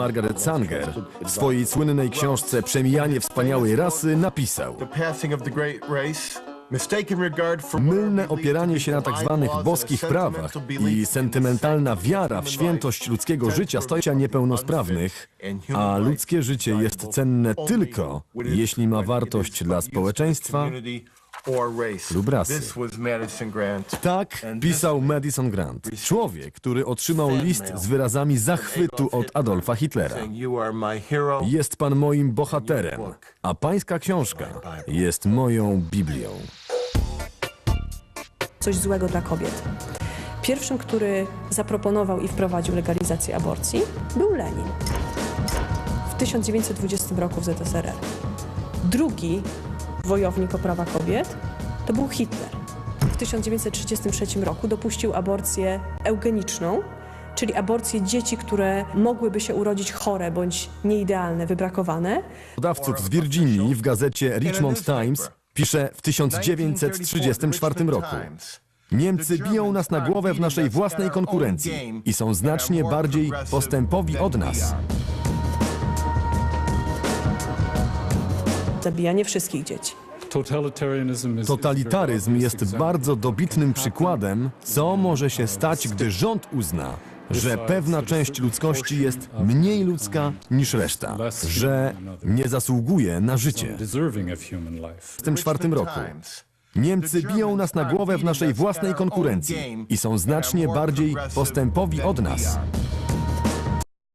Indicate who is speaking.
Speaker 1: Margaret Sanger w swojej słynnej książce Przemijanie wspaniałej rasy napisał Mylne opieranie się na tak zwanych boskich prawach i sentymentalna wiara w świętość ludzkiego życia się niepełnosprawnych, a ludzkie życie jest cenne tylko, jeśli ma wartość dla społeczeństwa. Lub rasy.
Speaker 2: This was Madison Grant.
Speaker 1: Tak pisał Madison Grant, człowiek, który otrzymał list z wyrazami zachwytu od Adolfa Hitlera.
Speaker 2: Saying, You are my hero.
Speaker 1: Jest pan moim bohaterem, a pańska książka jest moją Biblią.
Speaker 3: coś złego dla kobiet. Pierwszym, który zaproponował i wprowadził legalizację aborcji, był Lenin w 1920 roku w ZSRR. Drugi wojownik o prawa kobiet to był Hitler. W 1933 roku dopuścił aborcję eugeniczną, czyli aborcję dzieci, które mogłyby się urodzić chore bądź nieidealne, wybrakowane,
Speaker 1: Dawców z Virginii w gazecie Richmond Times pisze w 1934 roku. Niemcy biją nas na głowę w naszej własnej konkurencji i są znacznie bardziej postępowi od nas.
Speaker 3: zabijanie wszystkich dzieci.
Speaker 1: Totalitaryzm jest bardzo dobitnym przykładem, co może się stać, gdy rząd uzna, że pewna część ludzkości jest mniej ludzka niż reszta, że nie zasługuje na życie. W tym czwartym roku Niemcy biją nas na głowę w naszej własnej konkurencji i są znacznie bardziej postępowi od nas.